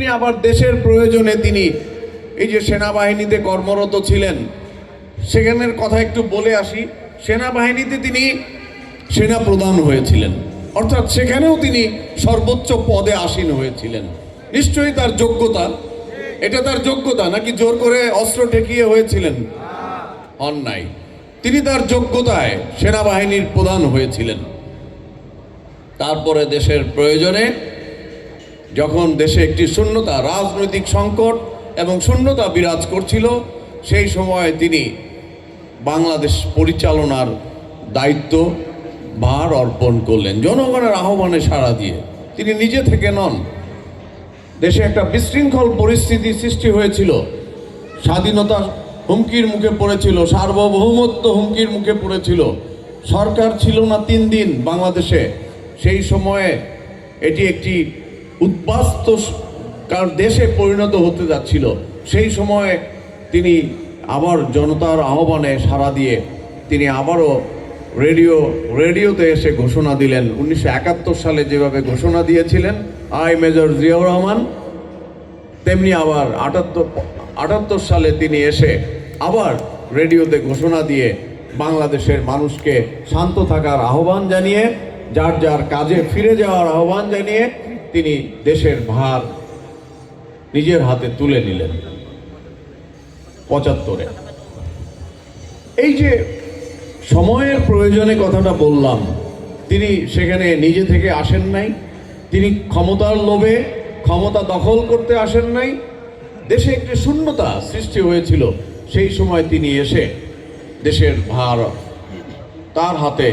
তেমনি আবার দেশের প্রয়োজনে তিনি এই যে সেনাবাহিনীতে কর্মরত ছিলেন, সেখানের কথা একটু বলে আসি। সেনাবাহিনীতে তিনি সেনা প্রধান হয়েছিলেন। অর্থাৎ সেখানেও তিনি সর্বোচ্চ পদে আসীন হয়েছিলেন। নিশ্চয়ই তার যোগ্যতা। এটা তার যোগ্যতা, নাকি জোর করে অস্ত্র ঠেকিয়ে হয়েছিলেন? অন্যায়। তিনি তার যোগ্যতায় সেনাবাহিনীর প্রধান হয়েছিলেন। তারপরে দেশের প্রয়োজনে যখন দেশে একটি শূন্যতা রাজনৈতিক সংকট এবং শূন্যতা বিরাজ করছিল, সেই সময়ে তিনি বাংলাদেশ পরিচালনার দায়িত্ব ভার অর্পণ করলেন, জনগণের আহ্বানে সাড়া দিয়ে। তিনি নিজে থেকে নন। দেশে একটা বিশৃঙ্খল পরিস্থিতি সৃষ্টি হয়েছিল। স্বাধীনতা হুমকির মুখে পড়েছিল, সার্বভৌমত্ব হুমকির মুখে পড়েছিল। সরকার ছিল না তিন দিন বাংলাদেশে। সেই সময়ে এটি একটি উদ্বাস্ত দেশে পরিণত হতে যাচ্ছিল, সেই সময়ে তিনি আবার জনতার আহ্বানে সাড়া দিয়ে তিনি আবারও রেডিও, রেডিওতে এসে ঘোষণা দিলেন। উনিশশো একাত্তর সালে যেভাবে ঘোষণা দিয়েছিলেন, আই মেজর জিয়াউর রহমান, তেমনি আবার আটাত্তর আটাত্তর সালে তিনি এসে আবার রেডিওতে ঘোষণা দিয়ে বাংলাদেশের মানুষকে শান্ত থাকার আহ্বান জানিয়ে, যার যার কাজে ফিরে যাওয়ার আহ্বান জানিয়ে তিনি দেশের ভার নিজের হাতে তুলে নিলেন। পঁচাত্তরে। এই যে সময়ের প্রয়োজনে কথাটা বললাম, তিনি সেখানে নিজে থেকে আসেন নাই, তিনি ক্ষমতার লোভে ক্ষমতা দখল করতে আসেন নাই, দেশে একটি শূন্যতা সৃষ্টি হয়েছিল, সেই সময় তিনি এসে দেশের ভার তার হাতে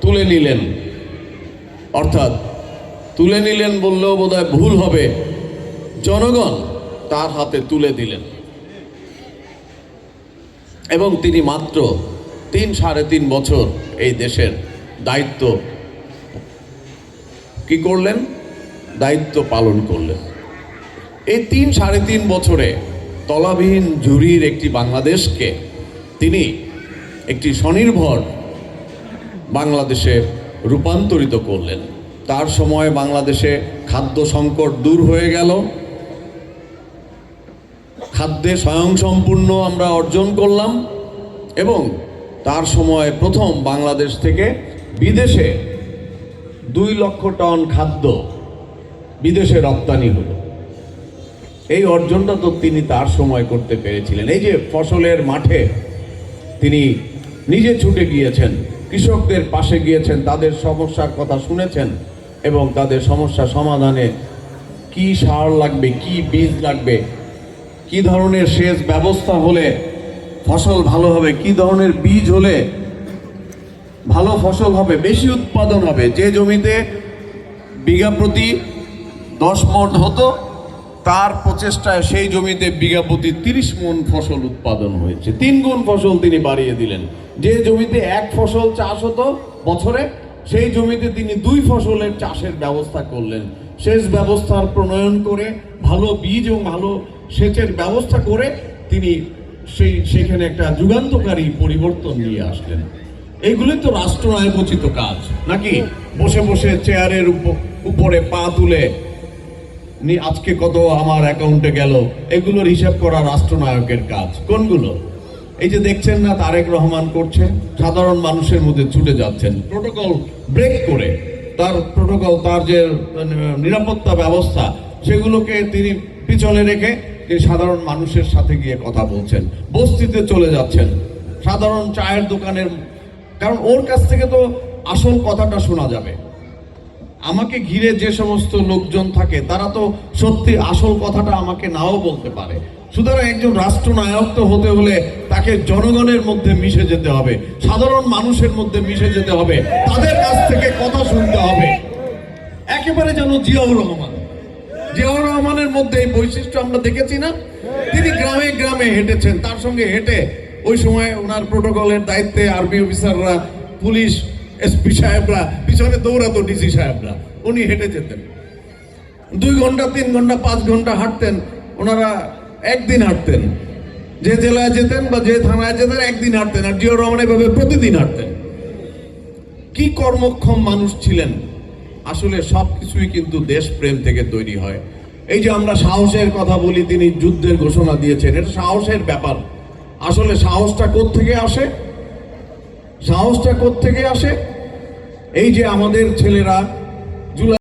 তুলে নিলেন। অর্থাৎ তুলে নিলেন বললেও বোধহয় ভুল হবে। জনগণ তার হাতে তুলে দিলেন। এবং তিনি মাত্র তিন সাড়ে তিন বছর এই দেশের দায়িত্ব কি করলেন? দায়িত্ব পালন করলেন। এই তিন সাড়ে তিন বছরে তলাবিহীন ঝুড়ির একটি বাংলাদেশকে তিনি একটি স্বনির্ভর বাংলাদেশে রূপান্তরিত করলেন। তার সময় বাংলাদেশে খাদ্য সংকট দূর হয়ে গেল। খাদ্যে স্বয়ংসম্পূর্ণ আমরা অর্জন করলাম এবং তার সময় প্রথম বাংলাদেশ থেকে বিদেশে দুই লক্ষ টন খাদ্য বিদেশে রপ্তানি হলো। এই অর্জনটা তো তিনি তার সময় করতে পেরেছিলেন। এই যে ফসলের মাঠে তিনি নিজে ছুটে গিয়েছেন, কৃষকদের পাশে গিয়েছেন, তাদের সমস্যার কথা শুনেছেন এবং তাদের সমস্যা সমাধানে কি সার লাগবে, কি বীজ লাগবে, কি ধরনের সেচ ব্যবস্থা হলে ফসল ভালো হবে, কি ধরনের বীজ হলে ভালো ফসল হবে, বেশি উৎপাদন হবে। যে জমিতে বিঘা প্রতি দশ মন হতো, তার প্রচেষ্টায় সেই জমিতে বিঘা প্রতি তিরিশ মন ফসল উৎপাদন হয়েছে। তিন গুণ ফসল তিনি বাড়িয়ে দিলেন। যে জমিতে এক ফসল চাষ হতো বছরে সেই জমিতে তিনি দুই ফসলের চাষের ব্যবস্থা করলেন। সেচ ব্যবস্থার প্রণয়ন করে, ভালো বীজ এবং ভালো সেচের ব্যবস্থা করে তিনি সেই, সেখানে একটা যুগান্তকারী পরিবর্তন নিয়ে আসলেন। এইগুলি তো রাষ্ট্রনায়কোচিত কাজ, নাকি? বসে বসে চেয়ারের উপ- উপরে পা তুলে আজকে কত আমার অ্যাকাউন্টে গেল? এগুলোর হিসাব করা রাষ্ট্রনায়কের কাজ। কোনগুলো? এই যে দেখছেন না তারেক রহমান করছে সাধারণ মানুষের মধ্যে ছুটে যাচ্ছেন। প্রোটোকল ব্রেক করে তার প্রোটোকল তার যে মানে, নিরাপত্তা ব্যবস্থা সেগুলোকে তিনি পিছনে রেখে তিনি সাধারণ মানুষের সাথে গিয়ে কথা বলছেন। বস্তিতে চলে যাচ্ছেন। সাধারণ চায়ের দোকানের কারণ ওর কাছ থেকে তো আসল কথাটা শোনা যাবে। আমাকে ঘিরে যে সমস্ত লোকজন থাকে তারা তো সত্যি আসল কথাটা আমাকে নাও বলতে পারে। সুতরাং একজন রাষ্ট্রনায়ক তো হতে হলে তাকে জনগণের মধ্যে মিশে যেতে হবে, সাধারণ মানুষের মধ্যে মিশে যেতে হবে, তাদের কাছ থেকে কথা শুনতে হবে। একেবারে যেন জিয়াউর রহমান। জিয়াউর রহমানের মধ্যে এই বৈশিষ্ট্য আমরা দেখেছি না? তিনি গ্রামে গ্রামে হেঁটেছেন, তার সঙ্গে হেঁটে ওই সময় ওনার প্রোটোকলের দায়িত্বে আর্মি অফিসাররা, পুলিশ, এসপি সাহেবরা, পিছনে দৌড়াতো ডিসি সাহেবরা, উনি হেঁটে যেতেন। দুই ঘণ্টা, তিন ঘণ্টা, পাঁচ ঘণ্টা হাঁটতেন, ওনারা একদিন হাঁটতেন। যে জেলায় যেতেন বা যে থানায় যেতেন, একদিন হাঁটতেন। আর জিয়াউর রহমান এভাবে প্রতিদিন হাঁটতেন। কি কর্মক্ষম মানুষ ছিলেন? আসলে সব কিছুই কিন্তু দেশপ্রেম থেকে তৈরি হয়। এই যে আমরা সাহসের কথা বলি, তিনি যুদ্ধের ঘোষণা দিয়েছেন। এটা সাহসের ব্যাপার। আসলে সাহসটা থেকে আসে? সাহসটা থেকে আসে? এই যে আমাদের ছেলেরা